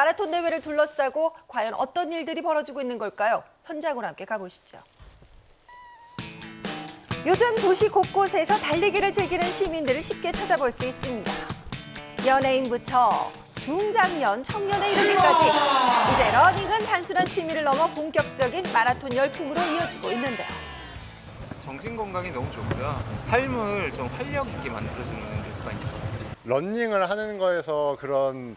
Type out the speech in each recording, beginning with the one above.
마라톤 대회를 둘러싸고 과연 어떤 일들이 벌어지고 있는 걸까요? 현장으로 함께 가보시죠. 요즘 도시 곳곳에서 달리기를 즐기는 시민들을 쉽게 찾아볼 수 있습니다. 연예인부터 중장년, 청년에 이르기까지 이제 러닝은 단순한 취미를 넘어 본격적인 마라톤 열풍으로 이어지고 있는데요. 정신 건강이 너무 좋고요. 삶을 좀 활력 있게 만들어주는 요소가 있는 것 같아요. 런닝을 하는 거에서 그런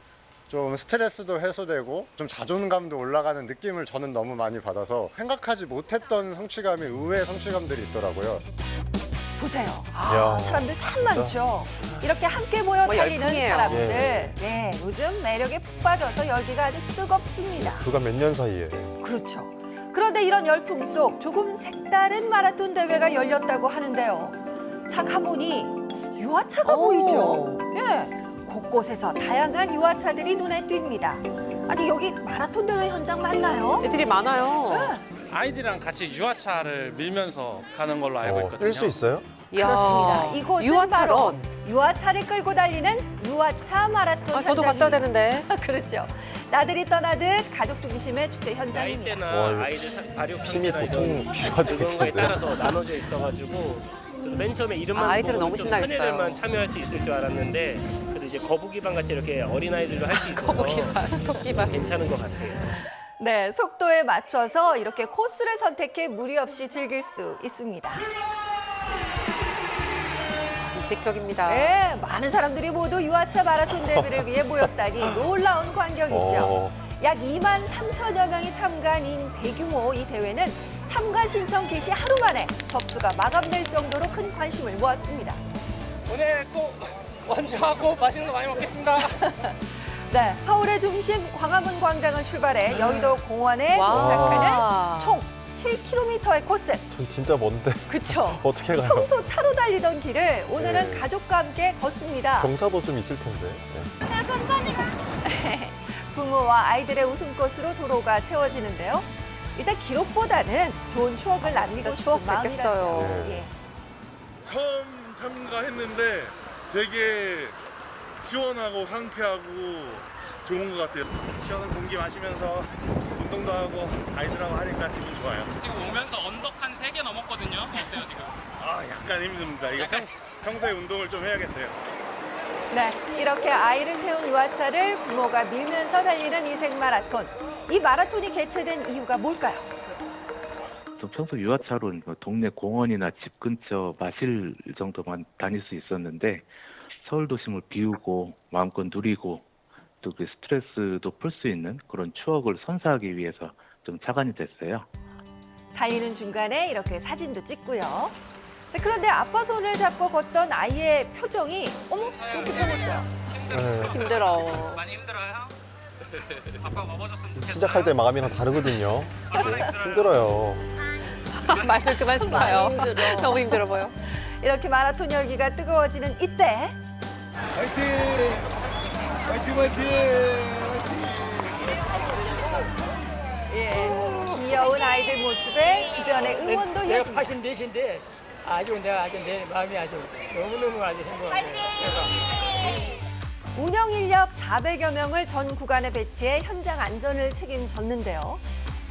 좀 스트레스도 해소되고 좀 자존감도 올라가는 느낌을 저는 너무 많이 받아서 생각하지 못했던 성취감이 의외의 성취감들이 있더라고요. 보세요. 아, 이야, 사람들 참 많죠. 이렇게 함께 모여 정말 달리는 열풍이에요. 사람들. 예. 네, 요즘 매력에 푹 빠져서 열기가 아주 뜨겁습니다. 불과 몇 년 사이에. 그렇죠. 그런데 이런 열풍 속 조금 색다른 마라톤 대회가 열렸다고 하는데요. 자 가보니 유아차가 오. 보이죠. 예. 곳곳에서 다양한 유아차들이 눈에 띕니다. 아니 여기 마라톤 대회 현장 맞나요? 애들이 많아요. 네. 아이들이랑 같이 유아차를 밀면서 가는 걸로 알고 어, 있거든요. 뛸수 있어요? 이야, 그렇습니다. 이곳은 유아차 바로 런. 유아차를 끌고 달리는 유아차 마라톤 아, 저도 현장입니다. 갔어야 되는데. 그렇죠. 나들이 떠나듯 가족 중심의 축제 현장입니다. 와, 이거 아이들 사- 발육 힘이 상태나 보통 이런 필요하지 그런 거에 않겠는데. 따라서 나눠져 있어가지고 저는 맨 처음에 이름만 아, 아이들은 보고 너무 좀 신나겠어요. 큰 애들만 참여할 수 있을 줄 알았는데 이제 거북이반 같이 이렇게 어린 아이들도 할 수 있어서 거북이반, 토끼반. 괜찮은 것 같아요. 네, 속도에 맞춰서 이렇게 코스를 선택해 무리 없이 즐길 수 있습니다. 이색적입니다. 네, 많은 사람들이 모두 유아차 마라톤 대회를 위해 모였다니 놀라운 광경이죠. 어. 약 2만 3천여 명이 참가한 이 대규모 이 대회는 참가 신청 개시 하루 만에 접수가 마감될 정도로 큰 관심을 모았습니다. 오늘 꼭 완주하고 맛있는 거 많이 먹겠습니다. 네, 서울의 중심 광화문 광장을 출발해 여의도 공원에 와. 도착하는 총 7km의 코스. 전 진짜 먼데 그쵸? 어떻게 가요? 평소 차로 달리던 길을 오늘은 네. 가족과 함께 걷습니다. 경사도 좀 있을 텐데. 네. 부모와 아이들의 웃음꽃으로 도로가 채워지는데요. 일단 기록보다는 좋은 추억을 남기고 진짜 싶은 추억 마음이라죠. 됐겠어요. 예. 처음 참가했는데 되게 시원하고 상쾌하고 좋은 것 같아요. 시원한 공기 마시면서 운동도 하고 아이들하고 하니까 기분 좋아요. 지금 오면서 언덕 한세개 넘었거든요. 어때요 지금? 아 약간 힘듭니다. 이거 평, 평소에 운동을 좀 해야겠어요. 네, 이렇게 아이를 태운 유아차를 부모가 밀면서 달리는 이색 마라톤. 이 마라톤이 개최된 이유가 뭘까요? 좀 평소 유아차로 뭐 동네 공원이나 집 근처 마실 정도만 다닐 수 있었는데 서울 도심을 비우고 마음껏 누리고 또 그 스트레스도 풀 수 있는 그런 추억을 선사하기 위해서 좀 차관이 됐어요. 달리는 중간에 이렇게 사진도 찍고요. 자, 그런데 아빠 손을 잡고 걷던 아이의 표정이 어머 이렇게 변했어요. 네. 힘들어. 많이 힘들어요? 아빠 먹어줬으면 좋겠어요. 시작할 때 마감이랑 다르거든요. 네. 힘들어요. 말 좀 그만 좀 봐요. 너무 힘들어 보여. 이렇게 마라톤 열기가 뜨거워지는 이때 화이팅! 화이팅 화이팅! 예, 귀여운 아이들 모습에 주변의 응원도 내가 이어집니다. 84인데 아주 내가 아주 내 마음이 아주 너무너무 아주 행복하고 운영 인력 400여 명을 전 구간에 배치해 현장 안전을 책임졌는데요.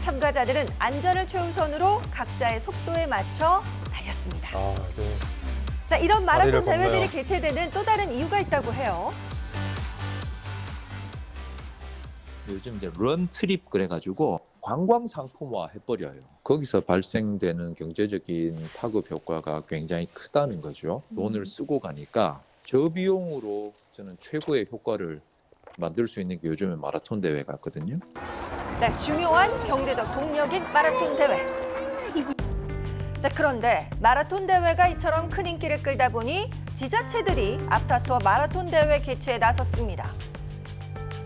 참가자들은 안전을 최우선으로 각자의 속도에 맞춰 달렸습니다. 아, 이제 자, 이런 마라톤 다리를. 대회들이 개최되는 또 다른 이유가 있다고 해요. 요즘 이제 런 트립 그래가지고 관광 상품화 해버려요. 거기서 발생되는 경제적인 파급 효과가 굉장히 크다는 거죠. 돈을 쓰고 가니까 저비용으로 저는 최고의 효과를 만들 수 있는 게 요즘에 마라톤 대회 같거든요. 네, 중요한 경제적 동력인 마라톤 대회. 자, 그런데 마라톤 대회가 이처럼 큰 인기를 끌다 보니 지자체들이 앞다퉈 마라톤 대회 개최에 나섰습니다.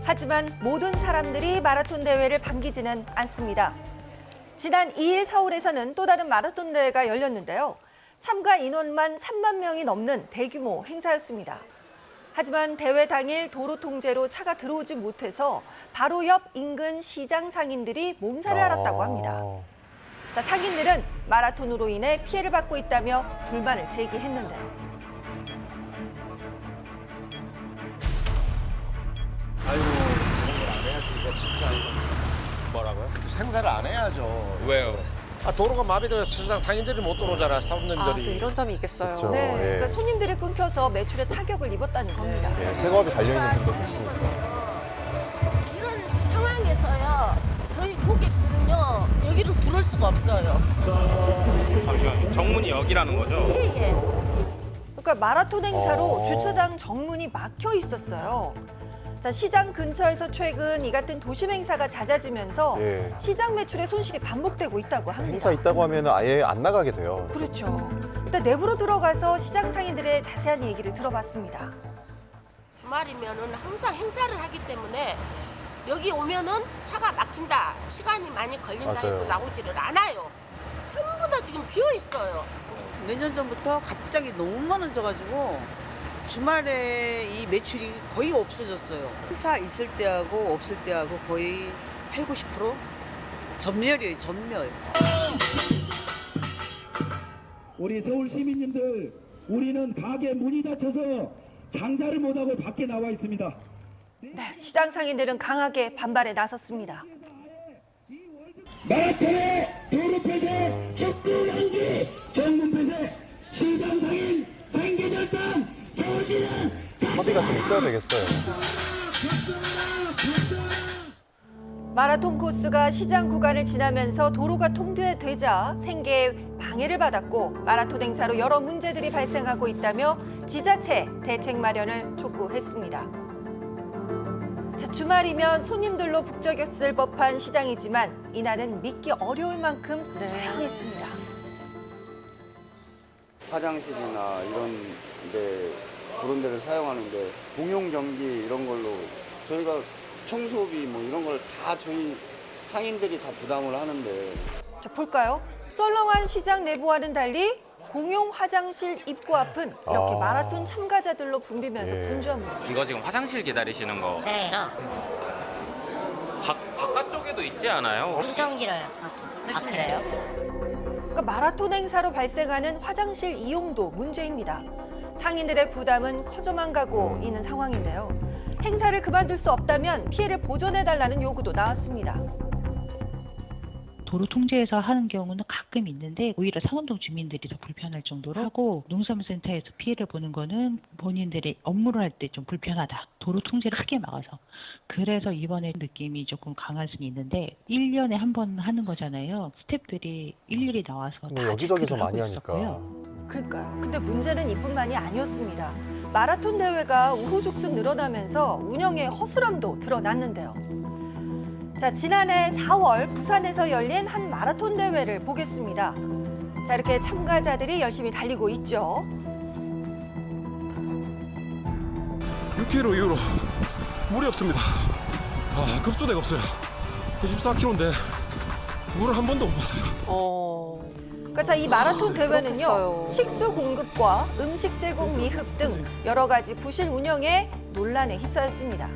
하지만 모든 사람들이 마라톤 대회를 반기지는 않습니다. 지난 2일 서울에서는 또 다른 마라톤 대회가 열렸는데요. 참가 인원만 3만 명이 넘는 대규모 행사였습니다. 하지만 대회 당일 도로 통제로 차가 들어오지 못해서 바로 옆 인근 시장 상인들이 몸살을 앓았다고 합니다. 아, 자, 상인들은 마라톤으로 인해 피해를 받고 있다며 불만을 제기했는데요. 아이고 그런 걸 안 해야지. 행사를 안 해야죠. 왜요? 아, 도로가 마비돼서 주차장 상인들이 못 들어오잖아, 아, 또 사람들이. 이런 점이 있겠어요. 그렇죠. 네, 예. 그러니까 손님들이 끊겨서 매출에 타격을 입었다는 겁니다. 예, 생업이 달려 있는 분도 계시니까. 이런 상황에서요 저희 고객들은요 여기로 들어올 수가 없어요. 잠시만요. 정문이 여기라는 거죠? 예, 예. 그러니까 마라톤 행사로 어. 주차장 정문이 막혀 있었어요. 자, 시장 근처에서 최근 이 같은 도심 행사가 잦아지면서 예. 시장 매출의 손실이 반복되고 있다고 합니다. 행사 있다고 하면 아예 안 나가게 돼요. 그렇죠. 일단 내부로 들어가서 시장 상인들의 자세한 얘기를 들어봤습니다. 주말이면은 항상 행사를 하기 때문에 여기 오면은 차가 막힌다 시간이 많이 걸린다 맞아요. 해서 나오지를 않아요. 전부 다 지금 비어 있어요. 몇 년 전부터 갑자기 너무 많아져가지고 주말에 이 매출이 거의 없어졌어요. 행사 있을 때하고 없을 때하고 거의 8, 90% 전멸이에요, 전멸. 우리 서울 시민님들 우리는 가게 문이 닫혀서 장사를 못하고 밖에 나와 있습니다. 네, 시장 상인들은 강하게 반발에 나섰습니다. 마라톤의 도로 폐쇄, 축구 경기, 정문 폐쇄, 시장 상인, 합의가 좀 있어야 되겠어요. 마라톤 코스가 시장 구간을 지나면서 도로가 통제되자 생계에 방해를 받았고 마라톤 행사로 여러 문제들이 발생하고 있다며 지자체 대책 마련을 촉구했습니다. 자, 주말이면 손님들로 북적였을 법한 시장이지만 이날은 믿기 어려울 만큼 네. 조용했습니다. 화장실이나 이런 데, 그런 데를 사용하는데 공용 전기 이런 걸로 저희가 청소비 뭐 이런 걸 다 저희 상인들이 다 부담을 하는데 자, 볼까요? 썰렁한 시장 내부와는 달리 공용 화장실 입구 앞은 이렇게 아. 마라톤 참가자들로 붐비면서 예. 분주한 모습. 이거 지금 화장실 기다리시는 거. 네. 바, 바깥쪽에도 있지 않아요? 엄청 길어요. 아, 그래요? 그러니까 마라톤 행사로 발생하는 화장실 이용도 문제입니다. 상인들의 부담은 커져만 가고 있는 상황인데요. 행사를 그만둘 수 없다면 피해를 보전해달라는 요구도 나왔습니다. 도로 통제해서 하는 경우는 가끔 있는데 오히려 상암동 주민들이 더 불편할 정도로 하고 농산물센터에서 피해를 보는 거는 본인들이 업무를 할 때 좀 불편하다. 도로 통제를 크게 막아서. 그래서 이번에 느낌이 조금 강한 순이 있는데 1년에 한 번 하는 거잖아요. 스태프들이 일일이 나와서 다뭐 여기저기서 많이 하니까. 있었고요. 그러니까요. 근데 문제는 이뿐만이 아니었습니다. 마라톤 대회가 우후죽순 늘어나면서 운영의 허술함도 드러났는데요. 자, 지난해 4월 부산에서 열린 한 마라톤 대회를 보겠습니다. 자, 이렇게 참가자들이 열심히 달리고 있죠. 6km 이후로 물이 없습니다. 아, 급수대가 없어요. 24km인데 물을 한 번도 못 봤어요. 어. 그러니까 자, 이 마라톤 대회는요. 그렇겠어요. 식수 공급과 음식 제공 미흡 등 여러 가지 부실 운영에 논란에 휩싸였습니다.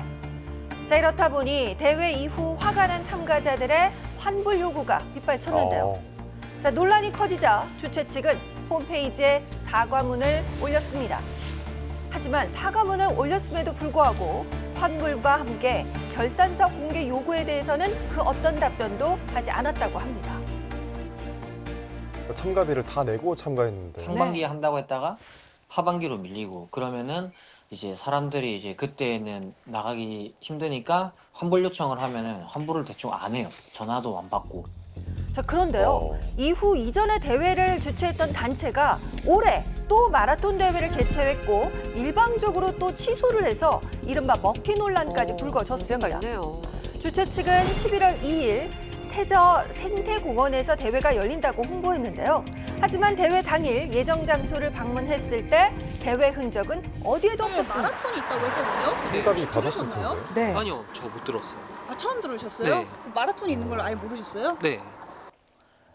자, 이렇다 보니 대회 이후 화가 난 참가자들의 환불 요구가 빗발쳤는데요. 어, 자, 논란이 커지자 주최 측은 홈페이지에 사과문을 올렸습니다. 하지만 사과문을 올렸음에도 불구하고 환불과 함께 결산서 공개 요구에 대해서는 그 어떤 답변도 하지 않았다고 합니다. 참가비를 다 내고 참가했는데. 상반기에 한다고 했다가 하반기로 밀리고 그러면은 이제 사람들이 이제 그때는 나가기 힘드니까 환불 요청을 하면은 환불을 대충 안 해요. 전화도 안 받고. 자, 그런데요. 어. 이후 이전에 대회를 주최했던 단체가 올해 또 마라톤 대회를 개최했고 일방적으로 또 취소를 해서 이른바 먹튀 논란까지 어, 불거졌습니다. 문제가 있네요. 주최 측은 11월 2일 태저 생태공원에서 대회가 열린다고 홍보했는데요. 하지만 대회 당일 예정 장소를 방문했을 때 대회 흔적은 어디에도 없었습니다. 마라톤이 있다고 했거든요. 받았을 텐데. 네. 아니요, 저 못 들었어요. 아, 처음 들으셨어요? 네. 그 마라톤이 있는 걸 아예 모르셨어요? 네.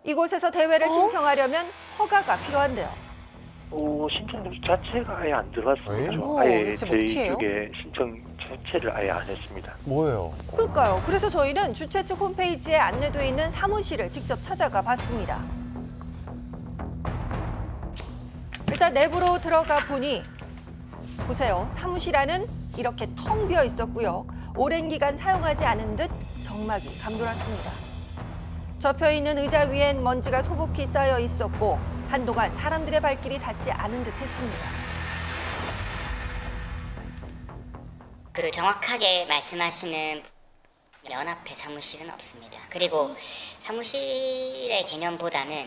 이곳에서 대회를 신청하려면 허가가 필요한데요. 어, 신청 자체가 아예 안. 오, 아예 대체 저희 해요? 쪽에 신청 자체를 아예 안 했습니다. 뭐예요? 그러니까요. 그래서 저희는 주최 측 홈페이지에 안내돼 있는 사무실을 직접 찾아가 봤습니다. 일단 내부로 들어가 보니 보세요. 사무실 안은 이렇게 텅 비어 있었고요. 오랜 기간 사용하지 않은 듯 정막이 감돌았습니다. 접혀 있는 의자 위엔 먼지가 소복히 쌓여 있었고 한동안 사람들의 발길이 닿지 않은 듯했습니다. 그 정확하게 말씀하시는 연합회 사무실은 없습니다. 그리고 사무실의 개념보다는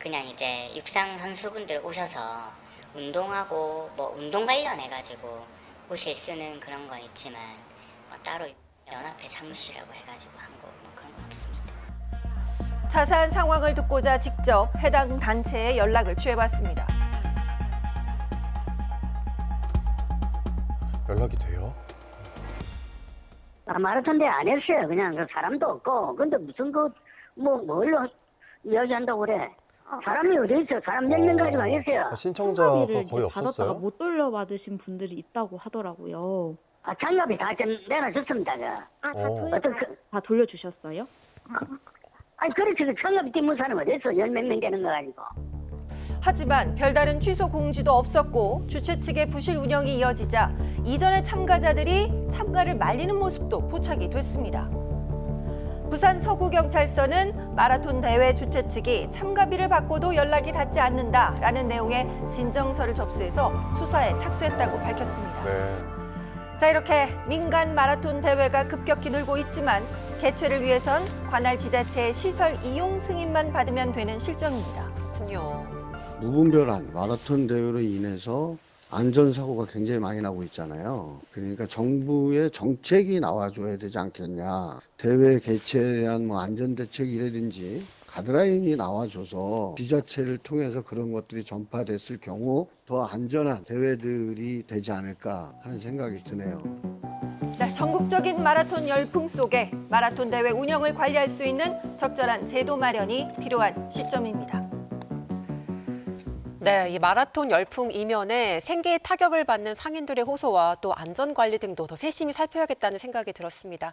그냥 이제 육상 선수분들 오셔서 운동하고 뭐 운동 관련해 가지고 호실 쓰는 그런 건 있지만 뭐 따로 연합회 사무실이라고 해가지고 한 거 뭐 그런 건 없습니다. 자세한 상황을 듣고자 직접 해당 단체에 연락을 취해봤습니다. 연락이 돼요? 아, 마라톤 대회 안 했어요. 그냥 그 사람도 없고. 근데 무슨 그, 뭐, 뭘로 이야기한다고 그래. 사람이 어디 있어? 사람 몇 명 가지고 안 했어요. 아, 신청자가 거의 받았다가 없었어요? 못 돌려받으신 분들이 있다고 하더라고요. 아, 장갑이 다 전- 내놔줬습니다. 그. 아, 다, 어. 돌려, 어떤 그, 다 돌려주셨어요? 아니, 그렇지. 그 장갑이 띄문 사람 어디 있어? 열 몇 명 되는 거 가지고. 하지만 별다른 취소 공지도 없었고 주최 측의 부실 운영이 이어지자 이전의 참가자들이 참가를 말리는 모습도 포착이 됐습니다. 부산 서구경찰서는 마라톤 대회 주최 측이 참가비를 받고도 연락이 닿지 않는다라는 내용의 진정서를 접수해서 수사에 착수했다고 밝혔습니다. 네. 자 이렇게 민간 마라톤 대회가 급격히 늘고 있지만 개최를 위해선 관할 지자체의 시설 이용 승인만 받으면 되는 실정입니다. 그렇군요. 무분별한 마라톤 대회로 인해서 안전사고가 굉장히 많이 나고 있잖아요. 그러니까 정부의 정책이 나와줘야 되지 않겠냐. 대회 개최에 대한 뭐 안전대책이라든지 가드라인이 나와줘서 지자체를 통해서 그런 것들이 전파됐을 경우 더 안전한 대회들이 되지 않을까 하는 생각이 드네요. 네, 전국적인 마라톤 열풍 속에 마라톤 대회 운영을 관리할 수 있는 적절한 제도 마련이 필요한 시점입니다. 네, 이 마라톤 열풍 이면에 생계에 타격을 받는 상인들의 호소와 또 안전 관리 등도 더 세심히 살펴야겠다는 생각이 들었습니다.